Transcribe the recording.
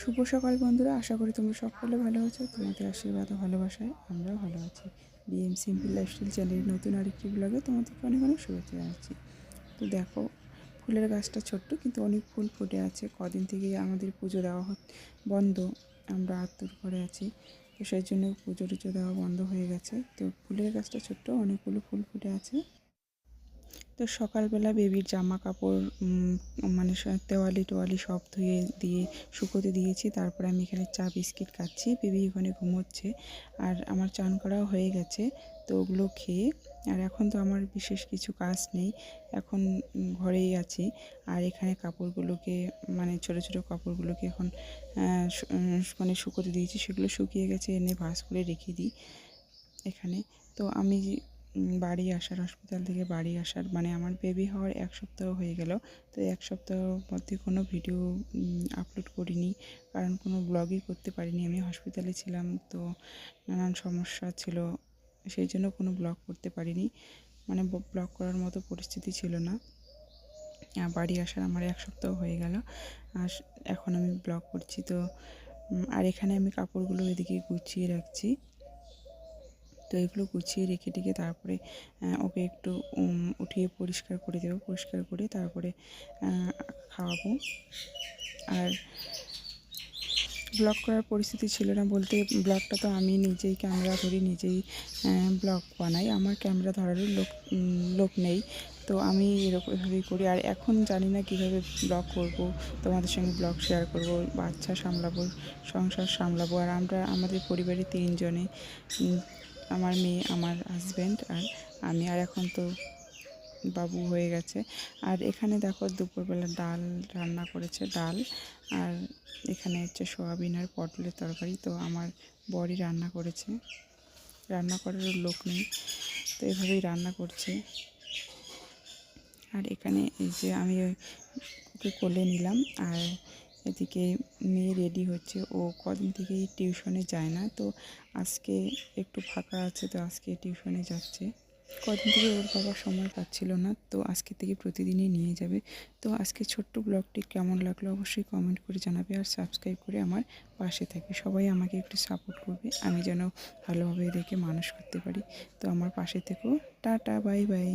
শুভ সকাল বন্ধুরা, আশা করি তোমরা সকলে ভালো আছো। তোমাদের আশীর্বাদ ও ভালোবাসায় আমরাও ভালো আছি। বিএম সিম্পল লাইফস্টাইল চ্যানেলের নতুন আরেকটি ব্লগে তোমাদেরকে অনেক অনেক শুভেচ্ছা জানাচ্ছি। তো দেখো, ফুলের গাছটা ছোট্ট, কিন্তু অনেক ফুল ফুটে আছে। কদিন থেকে আমাদের পুজো দেওয়া বন্ধ। আমরা আত্মর করে আছি, তো সেই জন্য পুজো টুজো দেওয়া বন্ধ হয়ে গেছে। তো ফুলের গাছটা ছোট্ট, অনেকগুলো ফুল ফুটে আছে। তো সকালবেলা বেবির জামা কাপড় মানে তেওয়ালি টোয়ালি সব ধুয়ে দিয়ে, শুকোতে দিয়েছি। তারপরে আমি এখানে চা, বিস্কিট খাচ্ছি। বেবি ওখানে ঘুমোচ্ছে। আর আমার চান করাও হয়ে গেছে, তো ওগুলো খেয়ে। আর এখন তো আমার বিশেষ কিছু কাজ নেই। এখন ঘরেই আছি। আর এখানে কাপড়গুলোকে মানে ছোট ছোট কাপড়গুলোকে এখন মানে শুকোতে দিয়েছি। সেগুলো শুকিয়ে গেছে। এনে ভাঁজ করে রেখে দিই এখানে। তো আমি বাড়ি আসার হসপিটাল থেকে বাড়ি আসার মানে আমার বেবি হওয়ার এক সপ্তাহ হয়ে গেল। তো এক সপ্তাহের মধ্যে কোনো ভিডিও আপলোড করিনি, কারণ কোনো ব্লগই করতে পারিনি। আমি হসপিটালে ছিলাম, তো নানান সমস্যা ছিল, সেই জন্য কোনো ব্লগ করতে পারিনি। মানে ব্লগ করার মতো পরিস্থিতি ছিল না। বাড়ি আসার আমার এক সপ্তাহ হয়ে গেল, আর এখন আমি ব্লগ করছি। তো আর এখানে আমি কাপড়গুলো এদিকে গুছিয়ে রাখছি। তো এগুলো গুছিয়ে রেখে টেখে তারপরে ওকে একটু উঠিয়ে পরিষ্কার করে দেবো। পরিষ্কার করে তারপরে খাওয়াবো। আর ব্লগ করার পরিস্থিতি ছিল না বলতে ব্লগটা তো আমি নিজেই ক্যামেরা ধরি, নিজেই ব্লগ বানাই। আমার ক্যামেরা ধরারও লোক লোক নেই। তো আমি এরকম এভাবেই করি। আর এখন জানি না কীভাবে ব্লগ করব, তোমাদের সঙ্গে ব্লগ শেয়ার করব, বাচ্চা সামলাবো, সংসার সামলাবো। আর আমরা, আমাদের পরিবারে তিনজনে আমার মেয়ে, আমার হাজব্যান্ড আর আমি, আর এখন তো বাবু হয়ে গেছে। আর এখানে দেখো দুপুরবেলা ডাল রান্না করেছে, ডাল। আর এখানে হচ্ছে সোয়াবিন আর পটলের তরকারি। তো আমার বরই রান্না করেছে। রান্না করার লোক নেই। তো এভাবেই রান্না করছে। আর এখানে এই যে আমি ওকে কোলে নিলাম। আর এদিকে মেয়ে রেডি হচ্ছে। ও কদিন থেকেই টিউশনে যায় না। তো আজকে একটু ফাঁকা আছে, তো আজকে টিউশনে যাচ্ছে। কদিন থেকে ওর বাবা সময় পাচ্ছিল না, তো আজকে থেকে প্রতিদিনই নিয়ে যাবে। তো আজকে ছোট্ট ব্লগটি কেমন লাগল অবশ্যই কমেন্ট করে জানাবে আর সাবস্ক্রাইব করে আমার পাশে থাকবে সবাই আমাকে একটু সাপোর্ট করবে, আমি যেন ভালোভাবে দেখে মানুষ করতে পারি। তো আমার পাশে থেকেও টাটা বাই বাই